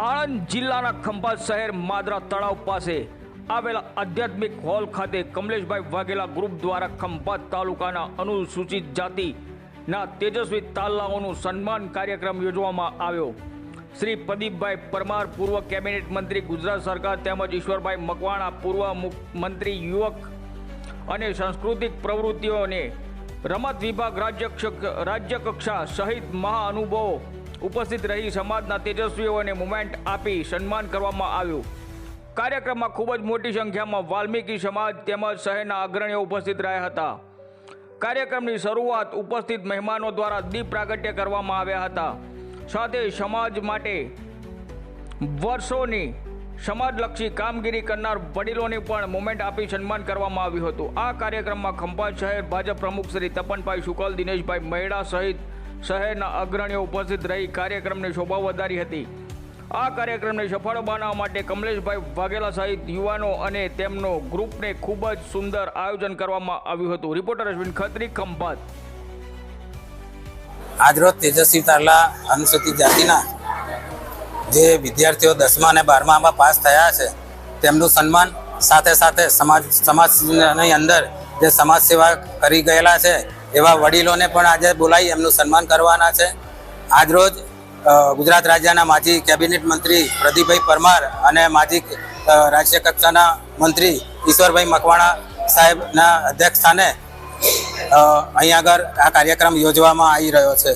આણંદ જિલ્લાના ખંભાત શહેર માદરા તળાવ પાસે આવેલા આધ્યાત્મિક હોલ ખાતે કમલેશભાઈ વાઘેલા ગ્રુપ દ્વારા ખંભાત તાલુકાના અનુસૂચિત જાતિના તેજસ્વી તાલાઓનું સન્માન કાર્યક્રમ યોજવામાં આવ્યો. શ્રી પ્રદીપભાઈ પરમાર પૂર્વ કેબિનેટ મંત્રી, ગુજરાત સરકાર તેમજ ઈશ્વરભાઈ મકવાણા પૂર્વ મંત્રી યુવક અને સાંસ્કૃતિક પ્રવૃત્તિઓને રમત વિભાગ રાજ્ય રાજ્યકક્ષા રાજ્ય સહિત મહાઅનુભવો ઉપસ્થિત રહી સમાજના તેજસ્વીઓને મુમેન્ટ આપી સન્માન કરવામાં આવ્યું. કાર્યક્રમમાં ખૂબ જ મોટી સંખ્યામાં વાલ્મીકી સમાજ તેમજ શહેરના અગ્રણીઓ ઉપસ્થિત રહ્યા હતા. કાર્યક્રમની શરૂઆત ઉપસ્થિત મહેમાનો દ્વારા દીપ પ્રાગટ્ય કરવામાં આવ્યા હતા. સાથે સમાજ માટે વર્ષોની સમાજલક્ષી કામગીરી કરનાર વડીલોને પણ મોમેન્ટ આપી સન્માન કરવામાં આવ્યું હતું. આ કાર્યક્રમમાં ખંભાત શહેર ભાજપ પ્રમુખ શ્રી તપનભાઈ શુકલ, દિનેશભાઈ મહેડા સહિત શહેરના અગ્રણીઓ ઉપસ્થિત રહી કાર્યક્રમને શોભા વધારી હતી. આ કાર્યક્રમને સફળ બનાવવા માટે કમલેશભાઈ વાઘેલા સહિત યુવાનો અને તેમનો ગ્રુપને ખૂબ જ સુંદર આયોજન કરવામાં આવ્યું હતું. રિપોર્ટર અશ્વિન ખત્રી, ખંભાત. આજરોજ તેજસ્વી તારલા અનુસૂચિત જાતિના જે વિદ્યાર્થીઓ દસમા અને બારમામાં પાસ થયા છે, તેમનું સન્માન સાથે સાથે સમાજ સમાજની અંદર જે સમાજ સેવા કરી ગયેલા છે એવા વડીલોને પણ આજે બોલાવી એમનું સન્માન કરવાના છે. આજરોજ ગુજરાત રાજ્યના માજી કેબિનેટ મંત્રી પ્રદીપભાઈ પરમાર અને માજી રાજ્ય કક્ષાના મંત્રી ઈશ્વરભાઈ મકવાણા સાહેબના અધ્યક્ષ સ્થાને અહીંયા અહીં આગળ આ કાર્યક્રમ યોજવામાં આવી રહ્યો છે.